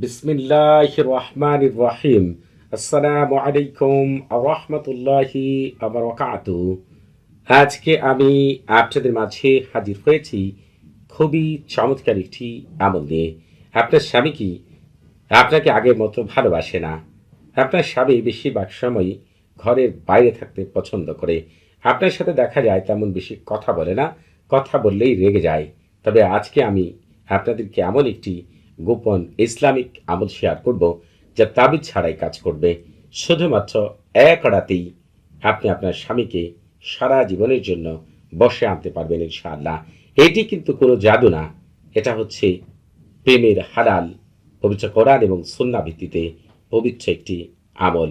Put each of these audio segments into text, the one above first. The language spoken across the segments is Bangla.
বিসমিল্লাহ রহমান রহিম। আসসালামু আলাইকুম রহমতুল্লাহি আবরকাত আজকে আমি আপনাদের মাঝে হাজির হয়েছি খুবই চমৎকার একটি আমল নিয়ে। আপনার স্বামী কি? আপনাকে আগের মতো ভালোবাসে না। আপনার স্বামী বেশিরভাগ সময় ঘরের বাইরে থাকতে পছন্দ করে। আপনার সাথে দেখা যায় তেমন বেশি কথা বলে না। কথা বললেই রেগে যায়। তবে আজকে আমি আপনাদেরকে এমন একটি গোপন ইসলামিক আমল শেয়ার করব, যা তাবিজ ছাড়াই কাজ করবে। শুধুমাত্র এক রাতেই আপনি আপনার স্বামীকে সারা জীবনের জন্য বসে আনতে পারবেন ইনশাআল্লাহ। এটি কিন্তু কোনো জাদু না, এটা হচ্ছে প্রেমের হালাল, পবিত্র কোরআন এবং সুন্না ভিত্তিতে পবিত্র একটি আমল,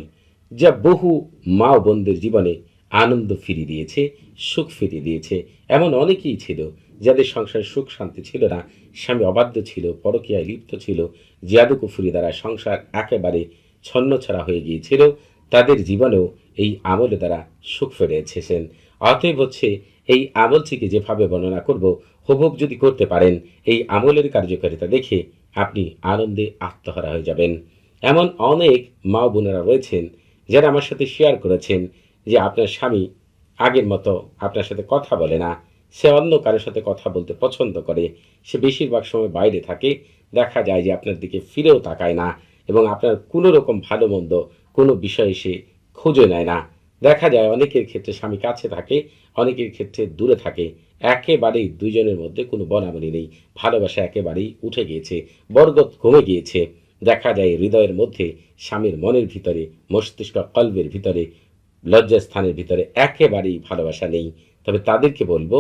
যা বহু মা ও বোনদের জীবনে আনন্দ ফিরিয়ে দিয়েছে, সুখ ফিরিয়ে দিয়েছে। এমন অনেকেই ছিল যাদের সংসারে সুখ, শান্তি ছিল না, স্বামী অবাধ্য ছিল, পরকীয়ায় লিপ্ত ছিল জিয়াদু কুফুরি দ্বারা সংসার একেবারে ছন্নছাড়া হয়ে গিয়েছিল, তাদের জীবনেও এই আমলের দ্বারা সুখ ফিরে এসেছেন। অতএব হচ্ছে, এই আমলটিকে যেভাবে বর্ণনা করব হুবহুব যদি করতে পারেন, এই আমলের কার্যকারিতা দেখে আপনি আনন্দে আত্মহারা হয়ে যাবেন। এমন অনেক মা বোনেরা রয়েছেন, যারা আমার সাথে শেয়ার করেছেন যে আপনার স্বামী আগের মতো আপনার সাথে কথা বলে না। সে অন্য কারোর সাথে কথা বলতে পছন্দ করে। সে বেশিরভাগ সময় বাইরে থাকে। দেখা যায় যে আপনার দিকে ফিরেও তাকায় না এবং আপনার কোনো রকম ভালো মন্দ কোনো বিষয়ে সে খুঁজে নেয় না। দেখা যায় অনেকের ক্ষেত্রে স্বামী কাছে থাকে, অনেকের ক্ষেত্রে দূরে থাকে। একেবারেই দুজনের মধ্যে কোনো বনাবনি নেই। ভালোবাসা একেবারেই উঠে গিয়েছে বরগত কমে গিয়েছে। দেখা যায় হৃদয়ের মধ্যে স্বামীর মনের ভিতরে, মস্তিষ্ক কল্পের ভিতরে, লজ্জাস্থানের ভিতরে একেবারেই ভালোবাসা নেই। তবে তাদেরকে বলব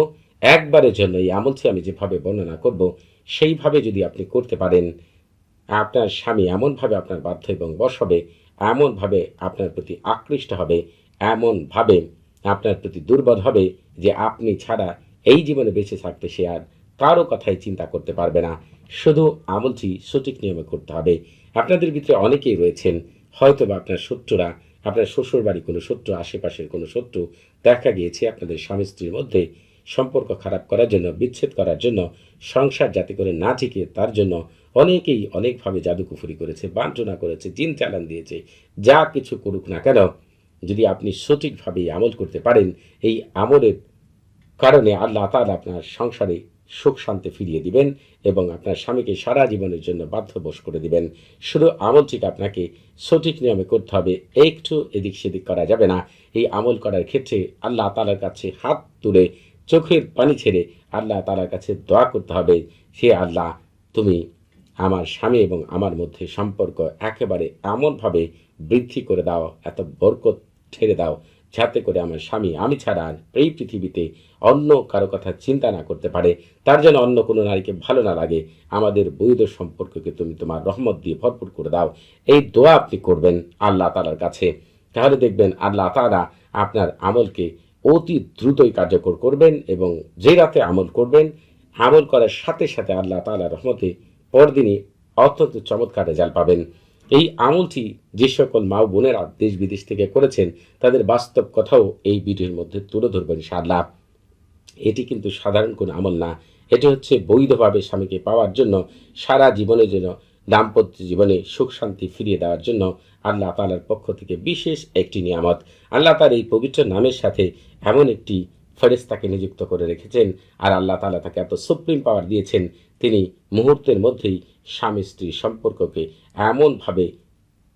একবারের জন্য এই আমলটি আমি যেভাবে বর্ণনা করব, সেইভাবে যদি আপনি করতে পারেন, আপনার স্বামী এমনভাবে আপনার বাধ্য এবং বশ হবে, এমনভাবে আপনার প্রতি আকৃষ্ট হবে, এমনভাবে আপনার প্রতি দুর্বল হবে যে আপনি ছাড়া এই জীবনে বেঁচে থাকতে সে আর কারও কথাই চিন্তা করতে পারবে না। শুধু আমলটি সঠিক নিয়মে করতে হবে। আপনাদের ভিতরে অনেকেই রয়েছেন হয়তো বা আপনার শত্রুরা আপনার শ্বশুর বাড়ি কোনো শত্রু, আশেপাশের কোনো শত্রু দেখা গিয়েছে, আপনাদের স্বামী স্ত্রীর মধ্যে সম্পর্ক খারাপ করার জন্য, বিচ্ছেদ করার জন্য, সংসার যাতে করে না টিকে, তার জন্য অনেকেই অনেকভাবে জাদুকুফুরি করেছে, বাঞ্ছনা করেছে, জিন চালান দিয়েছে, যা কিছু করুক না কেন, যদি আপনি সঠিকভাবে আমল করতে পারেন, এই আমলের কারণে আল্লাহ তাআলা আপনার সংসারে সুখ শান্তি ফিরিয়ে দিবেন এবং আপনার স্বামীকে সারা জীবনের জন্য বাধ্যবশ করে দিবেন। শুধু আমলটিকে আপনাকে সঠিক নিয়মে করতে হবে, একটু এদিক সেদিক করা যাবে না। এই আমল করার ক্ষেত্রে আল্লাহ তালার কাছে হাত তুলে, চোখের পানি ছেড়ে আল্লাহ তালার কাছে দোয়া করতে হবে সে আল্লাহ, তুমি আমার স্বামী এবং আমার মধ্যে সম্পর্ক একেবারে এমনভাবে বৃদ্ধি করে দাও, এত বরকত ছেড়ে দাও যাতে করে আমার স্বামী, আমি ছাড়া আর এই পৃথিবীতে অন্য কারও কথা চিন্তা না করতে পারে, তার জন্য অন্য কোনো নারীকে ভালো না লাগে, আমাদের বৈধ সম্পর্ককে তুমি তোমার রহমত দিয়ে ভরপুর করে দাও। এই দোয়া আপনি করবেন আল্লাহ তালার কাছে। তাহলে দেখবেন আল্লাহ তালা আপনার আমলকে অতি দ্রুতই কার্যকর করবেন এবং যে রাতে আমল করবেন, আমল করার সাথে সাথে আল্লাহ তালা রহমতে পরদিনই অত্যন্ত চমৎকার রেজাল্ট পাবেন। এই আমলটি যে সকল মা বোনেরা দেশ বিদেশ থেকে করেছেন, তাদের বাস্তব কথাও এই ভিডিওর মধ্যে তুলে ধরবেন ইনশাআল্লাহ। এটি কিন্তু সাধারণ কোনো আমল না। এটি হচ্ছে বৈধভাবে স্বামীকে পাওয়ার জন্য, সারা জীবনের জন্য, দাম্পত্য জীবনে সুখ শান্তি ফিরিয়ে দেওয়ার জন্য আল্লাহ তালার পক্ষ থেকে বিশেষ একটি নিয়ামত। আল্লাহ তার এই পবিত্র নামের সাথে এমন একটি ফেরেস্তাকে নিযুক্ত করে রেখেছেন আর আল্লাহ তালা তাকে এত সুপ্রিম পাওয়ার দিয়েছেন, তিনি মুহূর্তের মধ্যেই স্বামী স্ত্রী সম্পর্ককে এমনভাবে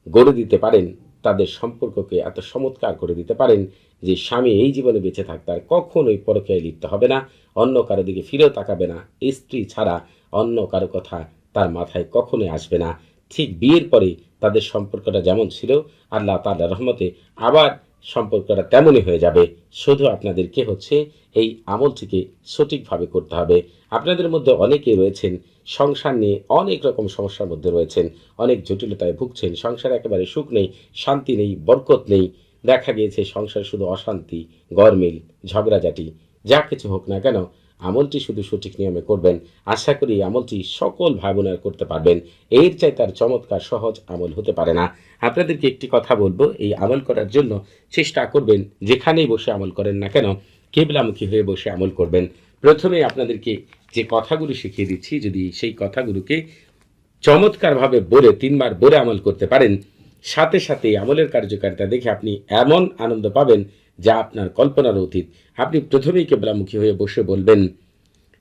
গড়ে দিতে পারেন, তাদের সম্পর্ককে এত চমৎকার করে দিতে পারেন যে স্বামী এই জীবনে বেঁচে থাকতে আর কখনোই পরকীয়ায় লিপ্ত হবে না, অন্য কারও দিকে ফিরেও তাকাবে না, স্ত্রী ছাড়া অন্য কারও কথা তার মাথায় কখনোই আসবে না। ঠিক বিয়ের পরে তাদের সম্পর্কটা যেমন ছিল, আল্লাহ তাল্লাহ রহমতে আবার সম্পর্কটা তেমনই হয়ে যাবে। শুধু আপনাদেরকে হচ্ছে এই আমলটিকে সঠিকভাবে করতে হবে। আপনাদের মধ্যে অনেকেই রয়েছেন, সংসার নিয়ে অনেক রকম সমস্যার মধ্যে রয়েছেন, অনেক জটিলতায় ভুগছেন, সংসার একেবারে সুখ নেই, শান্তি নেই, বরকত নেই। দেখা গিয়েছে সংসার শুধু অশান্তি, গরমিল, ঝগড়াঝাটি, যা কিছু হোক না কেন আমলটি শুধু সঠিক নিয়মে করবেন। আশা করি আমলটি সকল ভাই বোনেরা করতে পারবেন। এর চাই তার চমৎকার সহজ আমল হতে পারে না। আপনাদেরকে একটি কথা বলব, এই আমল করার জন্য চেষ্টা করবেন, যেখানেই বসে আমল করেন না কেন, কেবলামুখী হয়ে বসে আমল করবেন। প্রথমে আপনাদেরকে যে কথাগুলো শিখিয়ে দিচ্ছি, যদি সেই কথাগুলোকে চমৎকারভাবে বলে, তিনবার বলে আমল করতে পারেন, সাথে সাথে আমলের কার্যকারিতা দেখে আপনি এমন আনন্দ পাবেন যা আপনার কল্পনার অতীত। আপনি প্রথমেই কেবলামুখী হয়ে বসে বলবেন,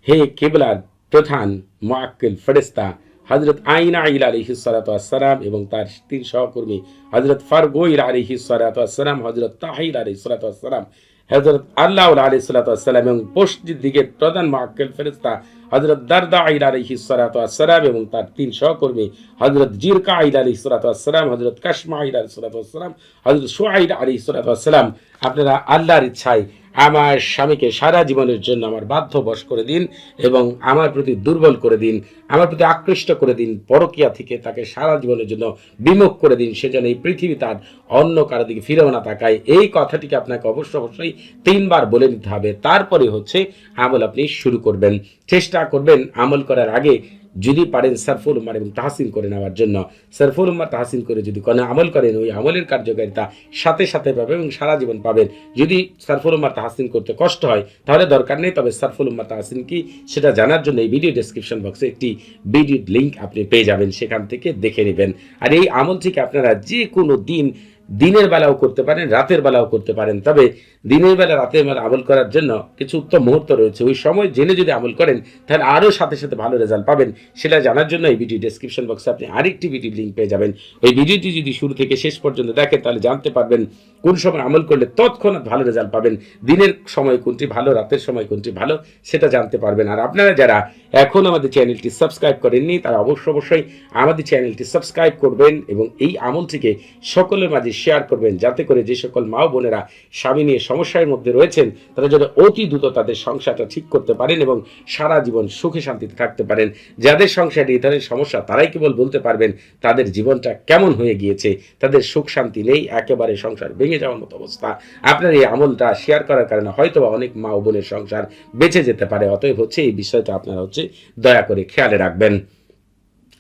হে কেবলার প্রধান মোয়াক্কেল ফেরেস্তা হজরত আইনা ইল আলিহি সালাতাম এবং তার তিন সহকর্মী হজরত ফারগোইল আলিহি সালাতাম হজরত তাহিল আলি সালাতাম হজরত আল্লাহ আলি সালাতাম এবং পশ্চিম দিকের প্রধান মোয়াক্কেল ফেরেস্তা হজরত দারদা আইল আলিহি সালাতাম এবং তার তিন সহকর্মী হজরত জিরকা আইল আলী সালাতাম হজরত কাশমা আইল আলী সালাতাম হজরত সোহাইল আলী সালাতাম আপনারা আল্লাহর ইচ্ছায় আমার স্বামীকে সারা জীবনের জন্য আমার বাধ্য বশ করে দিন এবং আমার প্রতি দুর্বল করে দিন, আমার প্রতি আকৃষ্ট করে দিন, পরকিয়া থেকে তাকে সারা জীবনের জন্য বিমুখ করে দিন। সে যেন এই পৃথিবী তার অন্য কারও দিকে ফিরেও না তাকায়। এই কথাটিকে আপনাকে অবশ্যই অবশ্যই তিনবার বলে নিতে হবে। তারপরে হচ্ছে আমল আপনি শুরু করবেন। চেষ্টা করবেন আমল করার আগে যদি পারেন সারফুল উম্মার এবং তাহসিন করে নেওয়ার জন্য সারফুল উম্মার তাহসিন করে যদি কোনো আমল করেন, ওই আমলের কার্যকারিতা সাথে সাথে পাবেন এবং সারা জীবন পাবেন। যদি সারফুল উম্মার তাহসিন করতে কষ্ট হয়, তাহলে দরকার নেই, তবে সারফুল উম্মার তাহসিন কি সেটা জানার জন্য এই ভিডিও ডেসক্রিপশন বক্সে একটি ভিডিও লিঙ্ক আপনি পেয়ে যাবেন, সেখান থেকে দেখে নেবেন। আর এই আমল থেকে আপনারা যে কোনো দিন দিনের বেলাও করতে পারেন, রাতের বেলাও করতে পারেন। তবে দিনের বেলা, রাতের বেলা আমল করার জন্য কিছু উত্তম মুহূর্ত রয়েছে। ওই সময় জেনে যদি আমল করেন, তাহলে আরও সাথে সাথে ভালো রেজাল্ট পাবেন। সেটা জানার জন্য এই ভিডিও ডিসক্রিপশন বক্সে আপনি আরেকটি ভিডিও লিঙ্ক পেয়ে যাবেন। ওই ভিডিওটি যদি শুরু থেকে শেষ পর্যন্ত দেখেন, তাহলে জানতে পারবেন কোন সময় আমল করলে তৎক্ষণাৎ ভালো রেজাল্ট পাবেন? দিনের সময় কোনটি ভালো, রাতের সময় কোনটি ভালো, সেটা জানতে পারবেন। আর আপনারা যারা এখন আমাদের চ্যানেলটি সাবস্ক্রাইব করেননি, তারা অবশ্যই অবশ্যই আমাদের চ্যানেলটি সাবস্ক্রাইব করবেন এবং এই আমলটিকে সকলের মাঝে শেয়ার করবেন, যাতে করে যে সকল মা বোনেরা স্বামী নিয়ে সমস্যার মধ্যে রয়েছেন, তারা যেন অতি দ্রুত তাদের সংসারটা ঠিক করতে পারেন এবং সারা জীবন সুখে শান্তিতে থাকতে পারেন। যাদের সংসারে এই ধরনের সমস্যা, তারাই কেবল বলতে পারবেন, তাদের জীবনটা কেমন হয়ে গিয়েছে, তাদের সুখ শান্তি নেই, একেবারে সংসার ভেঙে যাওয়ার মতো অবস্থা। আপনার এই আমলটা শেয়ার করার কারণে হয়তো অনেক মা ও বোনের সংসার বেঁচে যেতে পারে। অতএব হচ্ছে এই বিষয়টা আপনারা হচ্ছে দয়া করে খেয়ালে রাখবেন।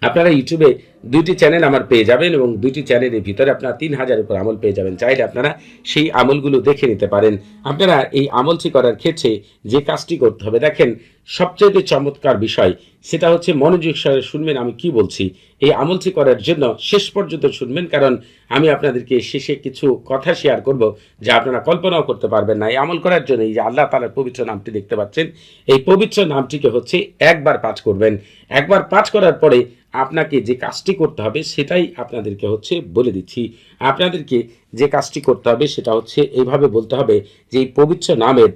আপনারা ইউটিউবে দুইটি চ্যানেল আমার পেয়ে যাবেন এবং দুইটি চ্যানেলের ভিতরে আপনারা তিন হাজার উপর আমল পেয়ে যাবেন। চাইলে আপনারা সেই আমলগুলো দেখে নিতে পারেন। আপনারা এই আমলটি করার ক্ষেত্রে যে কাজটি করতে হবে, দেখেন সবচেয়ে চমৎকার বিষয়, সেটা হচ্ছে মনোযোগ সহকারে শুনবেন আমি কি বলছি। এই আমলটি করার জন্য শেষ পর্যন্ত শুনবেন, কারণ আমি আপনাদেরকে শেষে কিছু কথা শেয়ার করব যা আপনারা কল্পনাও করতে পারবেন না। এই আমল করার জন্য এই যে আল্লাহ তালার পবিত্র নামটি দেখতে পাচ্ছেন, এই পবিত্র নামটিকে হচ্ছে একবার পাঠ করবেন। একবার পাঠ করার পরে আপনাকে যে কাজটি করতে হবে সেটাই আপনাদেরকে হচ্ছে বলে দিচ্ছি। আপনাদেরকে যে কাজটি করতে হবে সেটা হচ্ছে এইভাবে বলতে হবে যে এই পবিত্র নামের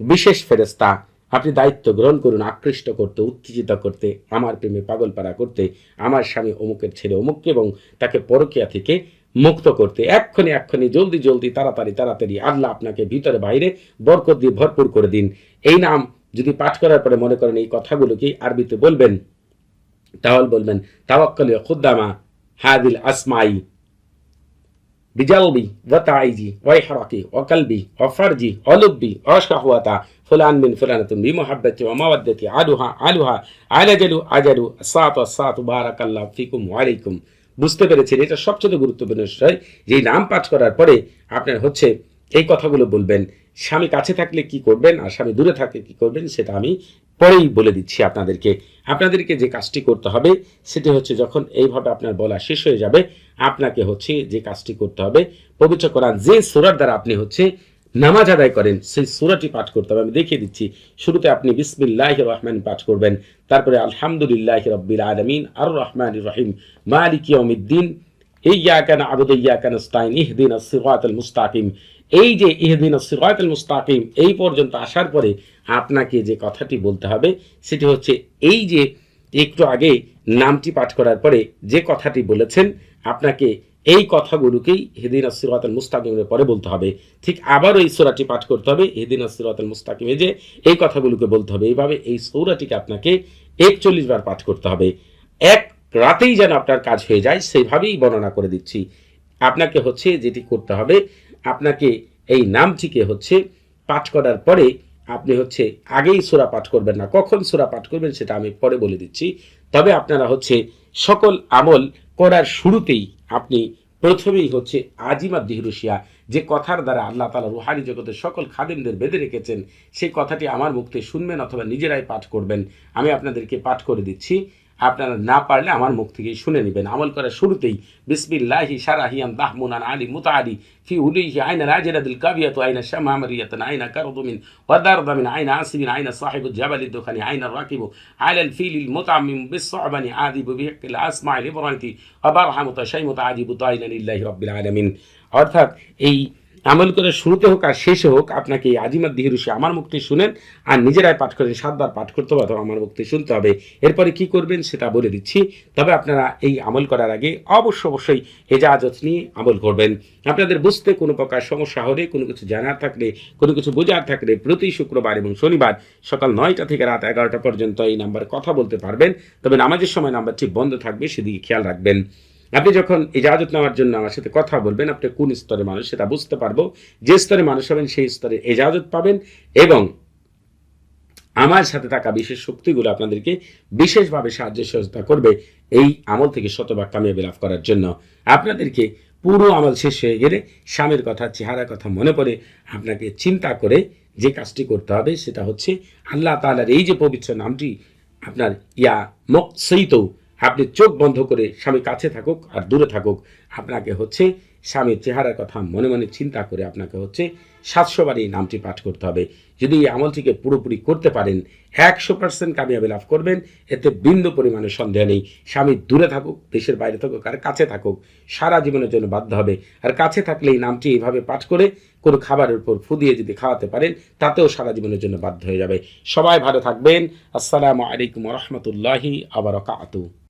বিশেষ ফেরেস্তা আপনি দায়িত্ব গ্রহণ করুন, আকৃষ্ট করতে, উত্তেজিত করতে, আমার প্রেমে পাগলপাড়া করতে, আমার স্বামী অমুকের ছেলে অমুককে এবং তাকে পরকিয়া থেকে মুক্ত করতে। এক্ষণে এক্ষণে জলদি জলদি, তাড়াতাড়ি তাড়াতাড়ি আল্লাহ আপনাকে ভিতরে, বাইরে বরকত দিয়ে ভরপুর করে দিন। এই নাম যদি পাঠ করার পরে মনে করেন এই কথাগুলোকে আরবিতে বলবেন তাহলে বলবেন তাওয়াক্কালি খুদ্দামা হাদিল আসমাই বিজালবি ওয়াতাইজি ওয়াইহরাকি ওয়াকালবি ওফারজি অলুব্বি অশাহওয়াতা ফুলান মিন ফুলানাতুন বিমুহাব্বাতি ওয়া মাওয়াদ্দাতি আলুহা আলুহা আলাজালু আজালু সাত সাত বারাকাল্লাহু ফিকুম ওয়া আলাইকুম। বুঝতে পেরেছেন? এটা সবচেয়ে গুরুত্বপূর্ণ বিষয়। যে নাম পাঠ করার পরে আপনার হচ্ছে এই কথাগুলো বলবেন, স্বামী কাছে থাকলে কি করবেন আর স্বামী দূরে থাকলে কি করবেন সেটা আমি পরেই বলে দিচ্ছি আপনাদেরকে আপনাদেরকে যে কাজটি করতে হবে, সেটি হচ্ছে যখন এইভাবে আপনার বলা শেষ হয়ে যাবে, আপনাকে হচ্ছে যে কাজটি করতে হবে, পবিত্র কোরআন যে সুরার দ্বারা আপনি হচ্ছে নামাজ আদায় করেন, সেই সুরাটি পাঠ করতে হবে। আমি দেখিয়ে দিচ্ছি, শুরুতে আপনি বিসমিল্লাহ রহমান পাঠ করবেন, তারপরে আলহামদুলিল্লাহ রব্বিল আলমিন আর রহমান রহিম, মালিক ইয়মিদ্দিন ইয়াকানা আবুদ ইয়াকানা স্তাইন ইহদিন সিরাত মুস্তাকিম এই যে ইহদিন সিরাত আল মুস্তাকিম, এই পর্যন্ত আসার পরে আপনাকে যে কথাটি বলতে হবে, সেটি হচ্ছে এই যে একটু আগে নামটি পাঠ করার পরে যে কথাটি বলেছেন, আপনাকে এই কথাগুলোকেই হেদিন আসিরাত মুস্তাকিমের পরে বলতে হবে। ঠিক আবার এই সোরাটি পাঠ করতে হবে হেদিন আসিরাত মুস্তাকিমে যে এই কথাগুলোকে বলতে হবে। এইভাবে এই সৌরাটিকে আপনাকে একচল্লিশ বার পাঠ করতে হবে। এক রাতেই যেন আপনার কাজ হয়ে যায়, সেইভাবেই বর্ণনা করে দিচ্ছি। আপনাকে হচ্ছে যেটি করতে হবে আপনাকে এই নামটিকে হচ্ছে পাঠ করার পরে আপনি হচ্ছে আগেই সুরা পাঠ করবেন না। কখন সুরা পাঠ করবেন সেটা আমি পরে বলে দিচ্ছি। তবে আপনারা হচ্ছে সকল আমল করার শুরুতেই আপনি প্রথমেই হচ্ছে আজিমা দিহরুশিয়া, যে কথার দ্বারা আল্লাহ তালা রুহানি জগতের সকল খাদিমদের বেঁধে রেখেছেন, সেই কথাটি আমার মুখে শুনবেন অথবা নিজেরাই পাঠ করবেন। আমি আপনাদেরকে পাঠ করে দিচ্ছি। আপনারা না পারলে আমার মুখ থেকেই শুনে নেবেন আমল করার শুরুতেই বিসমিল্লাহি সারাহিয়ান দাহমুনান আলী মুতাআলি في وليه عين العجلة الكافية عين الشمامرية عين كرض من والدرد من عين عاصم عين صاحب الجبل الدخن عين الراكب على الفيل المتعمم بالصعبن عاذب بحق الأسمع الإبرانة وبرحم تشيم تعجب طائلا لله رب العالمين অর্থাৎ এই আমল করে শুরুতে হোক আর শেষে হোক আপনাকে এই আজিমাত দিহিরুষে আমার মুক্তি শুনেন আর নিজেরাই পাঠ করেন, সাতবার পাঠ করতে হবে অথবা আমার মুক্তি শুনতে হবে। এরপরে কি করবেন সেটা বলে দিচ্ছি। তবে আপনারা এই আমল করার আগে অবশ্য অবশ্যই হেজাজত নিয়ে আমল করবেন। আপনাদের বুঝতে কোনো প্রকার সমস্যা হলে, কোনো কিছু জানার থাকলে, কোনো কিছু বোঝার থাকলে প্রতি শুক্রবার এবং শনিবার সকাল নয়টা থেকে রাত এগারোটা পর্যন্ত এই নাম্বারে কথা বলতে পারবেন। তবে নামাজের সময় নাম্বারটি বন্ধ থাকবে, সেদিকে খেয়াল রাখবেন। আপনি যখন ইজাজত নেওয়ার জন্য আমার সাথে কথা বলবেন, আপনি কোন স্তরের মানুষ সেটা বুঝতে পারব। যে স্তরে মানুষ হবেন, সেই স্তরে ইজাজত পাবেন এবং আমার সাথে থাকা বিশেষ শক্তিগুলো আপনাদেরকে বিশেষভাবে সাহায্য সহযোগিতা করবে এই আমল থেকে শতভাগ কামিয়াবি লাভ করার জন্য। আপনাদেরকে পুরো আমল শেষ হয়ে গেলে স্বামীর কথা, চেহারার কথা মনে পড়ে আপনাকে চিন্তা করে যে কাজটি করতে হবে, সেটা হচ্ছে আল্লাহ তাআলার এই যে পবিত্র নামটি, আপনার ইয়া মকসইত আপনি চোখ বন্ধ করে স্বামী কাছে থাকুক আর দূরে থাকুক, আপনাকে হচ্ছে স্বামীর চেহারার কথা মনে মনে চিন্তা করে আপনাকে হচ্ছে সাতশো এই নামটি পাঠ করতে হবে। যদি এই আমলটিকে পুরোপুরি করতে পারেন, একশো পার্সেন্ট কামিয়াবি লাভ করবেন, এতে বিন্দু পরিমাণে সন্দেহ নেই। স্বামী দূরে থাকুক, দেশের বাইরে থাকুক আর কাছে থাকুক, সারা জীবনের জন্য বাধ্য হবে। আর কাছে থাকলে এই নামটি এইভাবে পাঠ করে কোনো খাবারের উপর ফু দিয়ে যদি খাওয়াতে পারেন, তাতেও সারা জীবনের জন্য বাধ্য হয়ে যাবে। সবাই ভালো থাকবেন। আসসালামু আলাইকুম রহমতুল্লাহি আবার কাতু